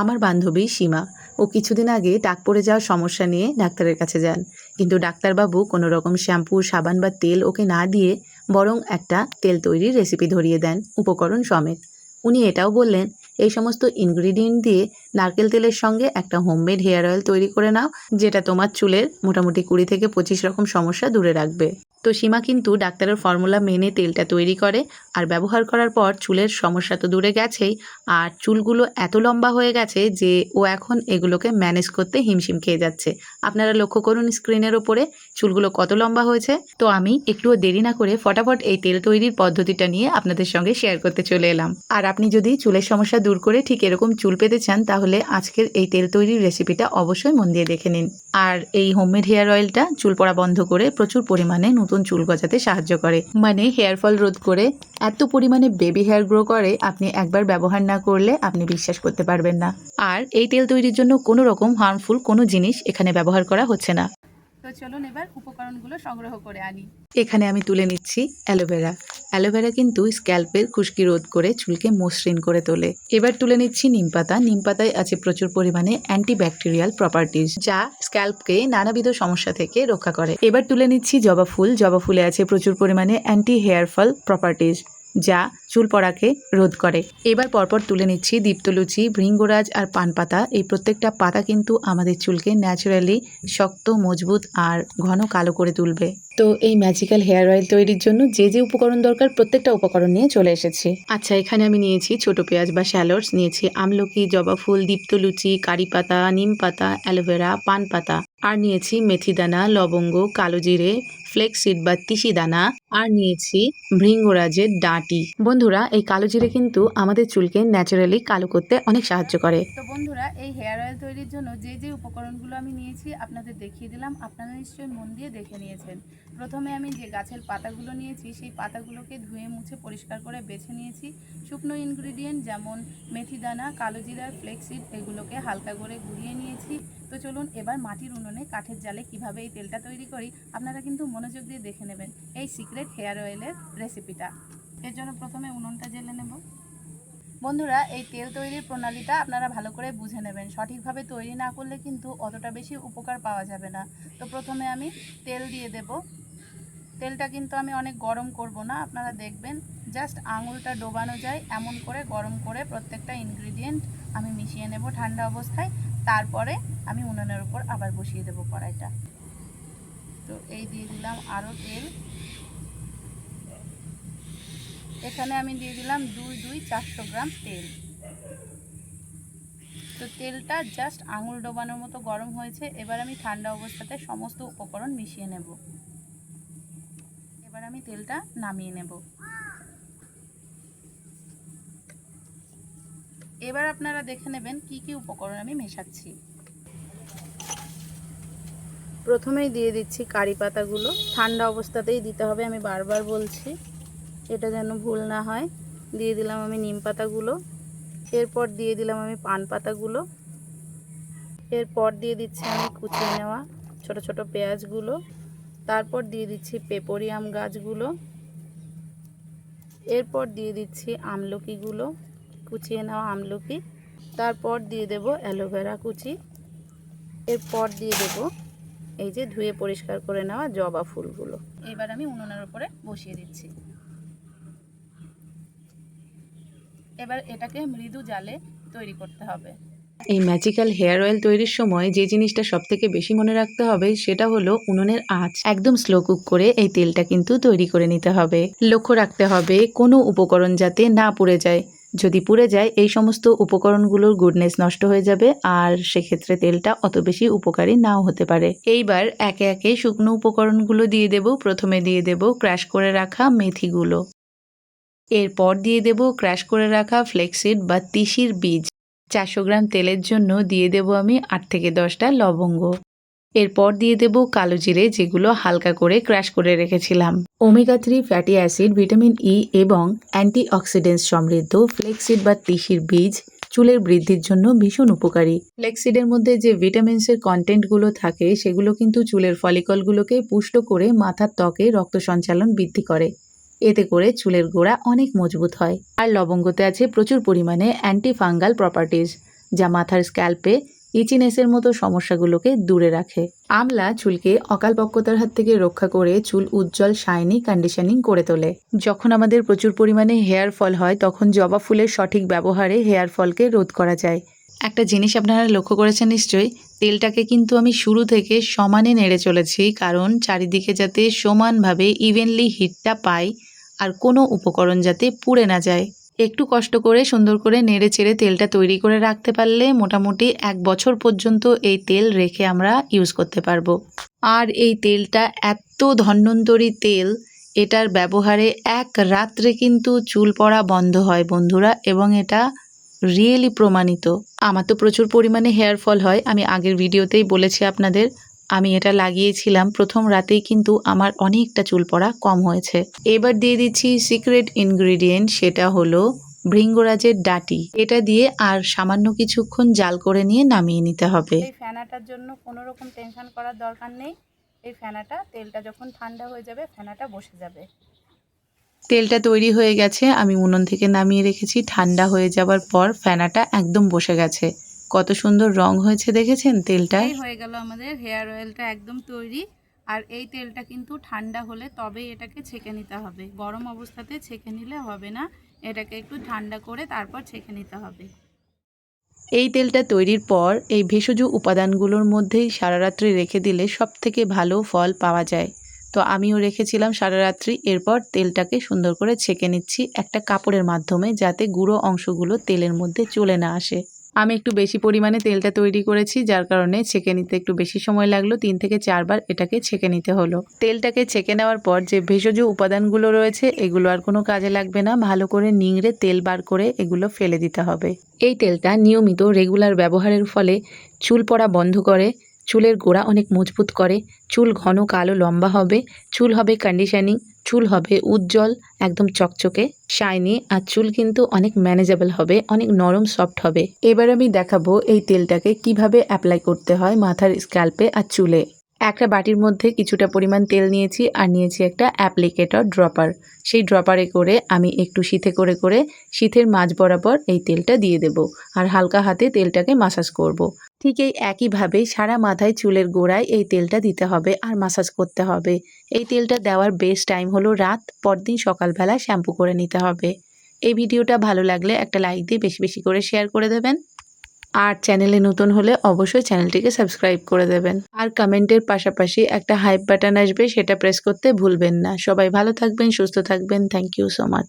আমার বান্ধবী সীমা। ও কিছুদিন আগে টাক পড়ে যাওয়ার সমস্যা নিয়ে ডাক্তারের কাছে যান। কিন্তু ডাক্তারবাবু কোনো রকম শ্যাম্পু সাবান বা তেল ওকে না দিয়ে বরং একটা তেল তৈরির রেসিপি ধরিয়ে দেন, উপকরণ সমেত। উনি এটাও বললেন এই সমস্ত ইনগ্রিডিয়েন্ট দিয়ে নারকেল তেলের সঙ্গে একটা হোমমেড হেয়ার অয়েল তৈরি করে নাও, যেটা তোমার চুলের মোটামুটি কুড়ি থেকে পঁচিশ রকম সমস্যা দূরে রাখবে। তো সীমা কিন্তু ডাক্তারের ফর্মুলা মেনে তেলটা তৈরি করে, আর ব্যবহার করার পর চুলের সমস্যা তো দূরে গেছেই, আর চুলগুলো এত লম্বা হয়ে গেছে যে ও এখন এগুলোকে ম্যানেজ করতে হিমশিম খেয়ে যাচ্ছে। আপনারা লক্ষ্য করুন স্ক্রিনের ওপরে চুলগুলো কত লম্বা হয়েছে। তো আমি একটুও দেরি না করে ফটাফট এই তেল তৈরির পদ্ধতিটা নিয়ে আপনাদের সঙ্গে শেয়ার করতে চলে এলাম। আর আপনি যদি চুলের সমস্যা দূর করে ঠিক এরকম চুল পেতে চান, তাহলে আজকের এই তেল তৈরির রেসিপিটা অবশ্যই মন দিয়ে দেখে নিন। আর এই হোমমেড হেয়ার অয়েলটা চুল পড়া বন্ধ করে প্রচুর পরিমাণে নতুন চুল গজাতে সাহায্য করে। মানে হেয়ার ফল রোধ করে এত পরিমাণে বেবি হেয়ার গ্রো করে, আপনি একবার ব্যবহার না করলে আপনি বিশ্বাস করতে পারবেন না। আর এই তেল তৈরির জন্য কোনো রকম হার্মফুল কোনো জিনিস এখানে ব্যবহার করা হচ্ছে না। চলুন এবার উপকরণগুলো সংগ্রহ করে আনি। এখানে আমি তুলে নিচ্ছি অ্যালোভেরা। অ্যালোভেরা কিন্তু স্ক্যাল্পের খুশকি রোধ করে চুলকে মসৃণ করে তোলে। এবার তুলে নিচ্ছি নিম পাতা। নিম পাতায় আছে প্রচুর পরিমাণে অ্যান্টিব্যাকটেরিয়াল প্রপার্টিজ যা স্ক্যাল্পকে নানাবিধ সমস্যা থেকে রক্ষা করে। এবার তুলে নিচ্ছি জবা ফুল। জবা ফুলে আছে প্রচুর পরিমাণে অ্যান্টি হেয়ার ফল প্রপার্টিজ যা চুল পড়াকে রোধ করে। এবার পরপর তুলে নিচ্ছি দীপ্তলুচি ভৃঙ্গরাজ আর পান পাতা। এই প্রত্যেকটা পাতা কিন্তু আমাদের চুলকে ন্যাচারালি শক্ত, মজবুত আর ঘন কালো করে তুলবে। তো এই ম্যাজিক্যাল হেয়ার অয়েল তৈরির জন্য যে যে উপকরণ দরকার প্রত্যেকটা উপকরণ নিয়ে চলে এসেছি। আচ্ছা এখানে আমি নিয়েছি ছোট পেঁয়াজ বা শ্যালোটস নিয়েছি আমলকি, জবা ফুল দীপ্তলুচি কারি পাতা, নিম পাতা, অ্যালোভেরা, পান পাতা। আর নিয়েছি মেথি দানা লবঙ্গ, কালো জিরে ফ্লেক্সিড বা তিসি দানা। আর নিয়েছি ভৃঙ্গরাজের ডাঁটি। বন্ধুরা, এই কালো জিরে কিন্তু আমাদের চুলকে ন্যাচারালি কালো করতে অনেক সাহায্য করে। তো বন্ধুরা, এই হেয়ার অয়েল তৈরির জন্য যে যে উপকরণগুলো আমি নিয়েছি আপনাদের দেখিয়ে দিলাম, আপনারা নিশ্চয়ই মন দিয়ে দেখে নিয়েছেন। প্রথমে আমি যে গাছের পাতাগুলো নিয়েছি, সেই পাতাগুলোকে ধুয়ে মুছে পরিষ্কার করে বেছে নিয়েছি। শুকনো ইনগ্রিডিয়েন্ট যেমন মেথি দানা, কালো ফ্লেক্সিড এগুলোকে হালকা করে গুঁড়িয়ে নিয়েছি। তো চলুন এবার মাটির উনুনে কাঠের জালে কীভাবে এই তেলটা তৈরি করি, আপনারা কিন্তু মনোযোগ দিয়ে দেখে নেবেন। এই সিক্রেট হেয়ার অয়েলের রেসিপিটা এর জন্য প্রথমে উনুনটা জেলে নেব। বন্ধুরা, এই তেল তৈরির প্রণালীটা আপনারা ভালো করে বুঝে নেবেন। সঠিকভাবে তৈরি না করলে কিন্তু অতটা বেশি উপকার পাওয়া যাবে না। তো প্রথমে আমি তেল দিয়ে দেব। তেলটা কিন্তু আমি অনেক গরম করব না, আপনারা দেখবেন। জাস্ট আঙুলটা ডোবানো যায়, এমন করে গরম করে প্রত্যেকটা ইনগ্রিডিয়েন্ট আমি মিশিয়ে নেব ঠান্ডা অবস্থায়। তারপরে আমি উনুনের উপর আবার বসিয়ে দেব কড়াইটা। তো এই দিয়ে দিলাম আরও তেল। এখানে আমি দিয়ে দিলাম দুই দুই চারশো গ্রাম তেল। তো তেলটা জাস্ট আঙুল ডোবানোর মতো গরম হয়েছে। এবার আমি ঠান্ডা অবস্থাতে সমস্ত উপকরণ মিশিয়ে নেব। এবার আমি তেলটা নামিয়ে নেব। এবার আপনারা দেখে নেবেন কি কি উপকরণ আমি মেশাচ্ছি। প্রথমেই দিয়ে দিচ্ছি কারি পাতাগুলো। ঠান্ডা অবস্থাতেই দিতে হবে, আমি বারবার বলছি। এটা যেন ভুল না হয়। দিয়ে দিলাম আমি নিম পাতাগুলো। এরপর দিয়ে দিলাম আমি পান পাতাগুলো। এরপর দিয়ে দিচ্ছি আমি কুচিয়ে নেওয়া ছোট ছোট পেঁয়াজগুলো। তারপর দিয়ে দিচ্ছি পেপরি আম গাছগুলো। এরপর দিয়ে দিচ্ছি আমলকিগুলো। কুচিয়ে নেওয়া আমলকি। তারপর দিয়ে দেব অ্যালোভেরা কুচি। এরপর দিয়ে দেব এই যে ধুয়ে পরিষ্কার করে নেওয়া জবা ফুলগুলো। এবার আমি উনুনের উপরে বসিয়ে দিচ্ছি। এবার এটাকে মৃদু জালে তৈরি করতে হবে। এই ম্যাজিক্যাল হেয়ার অয়েল তৈরির সময় যে জিনিসটা সব থেকে বেশি মনে রাখতে হবে সেটা হলো উনুনের আঁচ। একদম স্লো কুক করে এই তেলটা কিন্তু তৈরি করে নিতে হবে। লক্ষ্য রাখতে হবে কোনো উপকরণ যাতে না পুড়ে যায়। যদি পুড়ে যায়, এই সমস্ত উপকরণগুলোর গুডনেস নষ্ট হয়ে যাবে আর সেক্ষেত্রে তেলটা অত বেশি উপকারী নাও হতে পারে। এইবার একে একে শুকনো উপকরণগুলো দিয়ে দেব। প্রথমে দিয়ে দেব ক্র্যাশ করে রাখা মেথিগুলো। এরপর দিয়ে দেব ক্র্যাশ করে রাখা ফ্লেক্সিড বা তিসির বীজ। চারশো গ্রাম তেলের জন্য দিয়ে দেব আমি আট থেকে দশটা লবঙ্গ। এরপর দিয়ে দেব কালো জিরে, যেগুলো হালকা করে ক্র্যাশ করে রেখেছিলাম। Omega three fatty acid, vitamin E এবং অ্যান্টিঅক্সিডেন্টস সমৃদ্ধ ফ্লেক্সিড বা তিসির বীজ চুলের বৃদ্ধির জন্য ভীষণ উপকারী। ফ্লেক্সিডের মধ্যে যে ভিটামিনসের কন্টেন্টগুলো থাকে, সেগুলো কিন্তু চুলের ফলিকলগুলোকে পুষ্ট করে মাথার ত্বকে রক্ত সঞ্চালন বৃদ্ধি করে। এতে করে চুলের গোড়া অনেক মজবুত হয়। আর লবঙ্গতে আছে প্রচুর পরিমাণে অ্যান্টি ফাঙ্গাল প্রপার্টিজ যা মাথার স্ক্যাল্পে ইচিনেসের মতো সমস্যাগুলোকে দূরে রাখে। আমলা চুলকে অকালপক্কতার হাত থেকে রক্ষা করে চুল উজ্জ্বল শাইনি কন্ডিশনিং করে তোলে। যখন আমাদের প্রচুর পরিমাণে হেয়ার ফল হয়, তখন জবা ফুলের সঠিক ব্যবহারে হেয়ার ফলকে রোধ করা যায়। একটা জিনিস আপনারা লক্ষ্য করেছেন নিশ্চয়ই, তেলটাকে কিন্তু আমি শুরু থেকে সমানে নেড়ে চলেছি, কারণ চারিদিকে যাতে সমানভাবে ইভেনলি হিটটা পাই আর কোনো উপকরণ যাতে পুড়ে না যায়। একটু কষ্ট করে সুন্দর করে নেড়ে চেড়ে তেলটা তৈরি করে রাখতে পারলে মোটামুটি এক বছর পর্যন্ত এই তেল রেখে আমরা ইউজ করতে পারব। আর এই তেলটা এত ধন্বন্তরী তেল, এটার ব্যবহারে এক রাত্রে কিন্তু চুল পড়া বন্ধ হয় বন্ধুরা এবং এটা রিয়েলি প্রমাণিত। আমার তো প্রচুর পরিমাণে হেয়ার ফল হয়, আমি আগের ভিডিওতেই বলেছি আপনাদের আমি এটা লাগিয়েছিলাম। প্রথম রাতেই কিন্তু আমার অনেকটা চুল পড়া কম হয়েছে। এবার দিয়ে দিচ্ছি সিক্রেট ইনগ্রিডিয়েন্ট সেটা হলো ভৃঙ্গরাজের ডাটি। এটা দিয়ে আর সামান্য কিছুক্ষণ জাল করে নিয়ে নামিয়ে নিতে হবে। এই ফেনাটার জন্য কোনো রকম টেনশন করার দরকার নেই। এই ফেনাটা তেলটা যখন ঠান্ডা হয়ে যাবে ফেনাটা বসে যাবে। তেলটা তৈরি হয়ে গেছে। আমি উনুন থেকে নামিয়ে রেখেছি। ঠান্ডা হয়ে যাওয়ার পর ফেনাটা একদম বসে গেছে। কত সুন্দর রং হয়েছে দেখেছেন তেলটায় এই হয়ে গেল আমাদের হেয়ার অয়েলটা একদম তৈরি। আর এই তেলটা কিন্তু ঠান্ডা হলে তবেই এটাকে ছেঁকে নিতে হবে। গরম অবস্থাতে ছেঁকে নিলে হবে না। এটাকে একটু ঠান্ডা করে তারপর ছেঁকে নিতে হবে। এই তেলটা তৈরির পর এই ভেষজ উপাদানগুলোর মধ্যেই সারা রাত্রি রেখে দিলে সব থেকে ভালো ফল পাওয়া যায়। তো আমিও রেখেছিলাম সারা রাত্রি এরপর তেলটাকে সুন্দর করে ছেঁকে নিচ্ছি একটা কাপড়ের মাধ্যমে যাতে গুঁড়ো অংশগুলো তেলের মধ্যে চলে না আসে। আমি একটু বেশি পরিমাণে তেলটা তৈরি করেছি, যার কারণে ছেঁকে নিতে একটু বেশি সময় লাগল। তিন থেকে চারবার এটাকে ছেঁকে নিতে হলো। তেলটাকে ছেঁকে নেওয়ার পর যে ভেষজ উপাদানগুলো রয়েছে, এগুলো আর কোনো কাজে লাগবে না। ভালো করে নিংড়ে তেল বার করে এগুলো ফেলে দিতে হবে। এই তেলটা নিয়মিত রেগুলার ব্যবহারের ফলে চুল পড়া বন্ধ করে, চুলের গোড়া অনেক মজবুত করে, চুল ঘন কালো লম্বা হবে, চুল হবে কন্ডিশনিং চুল হবে উজ্জ্বল, একদম চকচকে শাইনি আর চুল কিন্তু অনেক ম্যানেজেবল হবে, অনেক নরম সফট হবে। এবার আমি দেখাবো এই তেলটাকে কীভাবে অ্যাপ্লাই করতে হয় মাথার স্ক্যাল্পে আর চুলে। একটা বাটির মধ্যে কিছুটা পরিমাণ তেল নিয়েছি আর নিয়েছি একটা অ্যাপ্লিকেটর ড্রপার। সেই ড্রপারে করে আমি একটু শীতে করে করে শীতের মাঝ বরাবর এই তেলটা দিয়ে দেব আর হালকা হাতে তেলটাকে মাসাজ করব। ঠিক এই একইভাবে সারা মাথায় চুলের গোড়ায় এই তেলটা দিতে হবে আর মাসাজ করতে হবে। এই তেলটা দেওয়ার বেস্ট টাইম হলো রাত, পরদিন সকালবেলা শ্যাম্পু করে নিতে হবে। এই ভিডিওটা ভালো লাগলে একটা লাইক দিয়ে বেশি বেশি করে শেয়ার করে দেবেন। আর চ্যানেলে নতুন হলে অবশ্যই চ্যানেলটিকে সাবস্ক্রাইব করে দেবেন। আর কমেন্টের পাশাপাশি একটা হাইপ বাটন আসবে, সেটা প্রেস করতে ভুলবেন না। সবাই ভালো থাকবেন, সুস্থ থাকবেন। Thank you so much